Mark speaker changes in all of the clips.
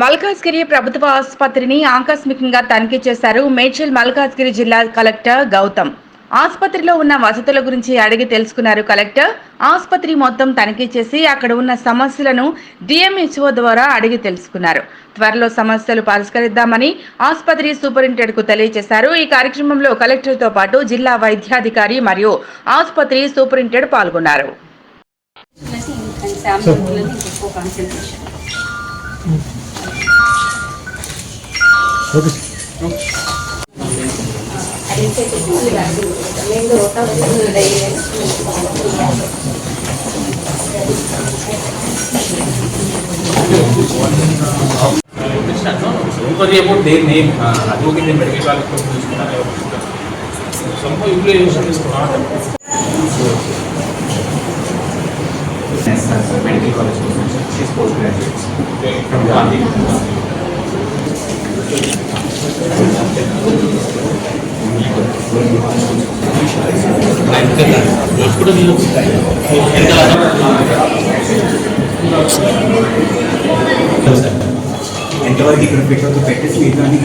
Speaker 1: మల్కాజ్గిరి ప్రభుత్వ ఆసుపత్రిని ఆకస్మికంగా తనిఖీ చేశారు మేడ్చల్ మల్కాజ్గిరి జిల్లా కలెక్టర్ గౌతమ్. ఆసుపత్రిలో ఉన్న వసతుల గురించి అడిగి తెలుసుకున్నారు కలెక్టర్. ఆసుపత్రి మొత్తం తనిఖీ చేసి అక్కడ ఉన్న సమస్యలను డిఎంహెచ్ఓ ద్వారా అడిగి తెలుసుకున్నారు. త్వరలో సమస్యలు పరిష్కరిద్దామని ఆసుపత్రి సూపరింటెండెంట్కు తెలియజేశారు. ఈ కార్యక్రమంలో కలెక్టర్తో పాటు జిల్లా వైద్యాధికారి మరియు ఆసుపత్రి సూపరింటెండెంట్ పాల్గొన్నారు.
Speaker 2: Okay. Uh, advocate in medical college of తీసుకున్నారు Somehow utilization is not.
Speaker 3: Yes, sir, sir. Medical college professor. She's postgraduate from Gandhi. ఎంతవరకు ఇక్కడ పెట్టవద్దు పెట్టేసి మిగతా అన్ని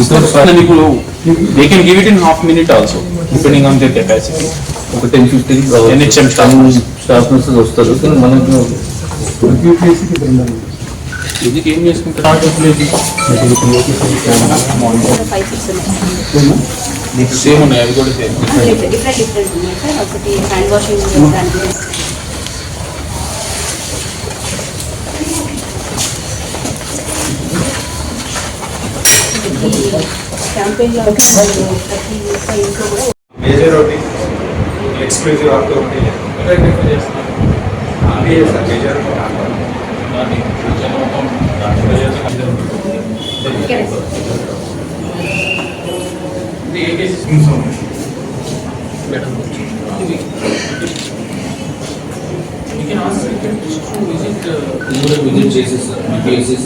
Speaker 3: చేస్తాం
Speaker 2: మీకు they can give it in half minute also depending on the capacity
Speaker 4: ఒక ten
Speaker 2: fifteen staff.
Speaker 4: Staff nurses వస్తారు కానీ మనకు
Speaker 2: ఇది ఏం చేసుకుంటారు సేమ్ ఉన్నాయి అవి కూడా సేమ్
Speaker 5: డిఫరెంట్ డిఫరెంట్ ఒకటి హ్యాండ్ వాషింగ్
Speaker 3: మేజర్ ఒకటి ఎక్స్క్లూజివ్ ఆఫ్ ఒకటి అదే సార్ మేజర్
Speaker 5: ఇక్కడ
Speaker 4: విజిట్ చేసేస్తారు cases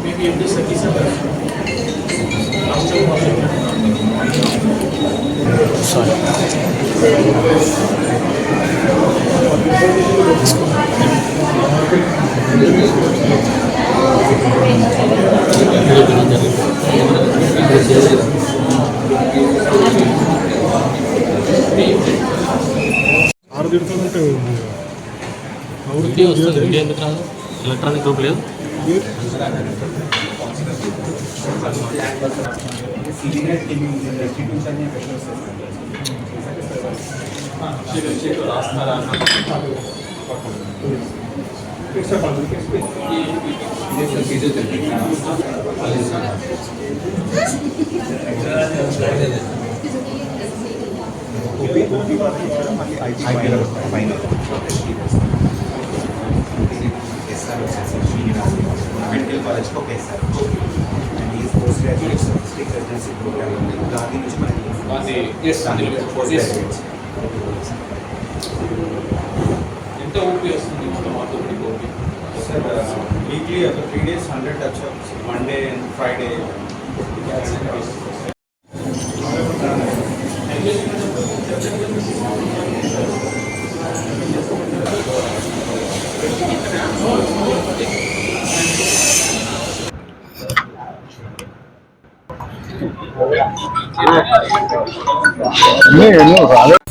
Speaker 2: Maybe every thirty video వస్తుంది. ఎలక్ట్రానిక్ గ్రూప్ లేదు.
Speaker 3: Senior team institution medical college ఒక ఎస్ఆర్ అండ్ ఈ post graduates district residency programme ఉంది గాంధీ నుంచి మనకి
Speaker 2: అది ఎస్
Speaker 3: పోస్ట్ గ్రాడ్యుయేట్స్
Speaker 2: ఎంత ఓపీ వస్తుంది మొత్తం ఆర్థోపెడిక్ ఓపీ
Speaker 3: సార్ వీక్లీ ఒక three days hundred touch Monday and Friday
Speaker 6: 没人弄啥的。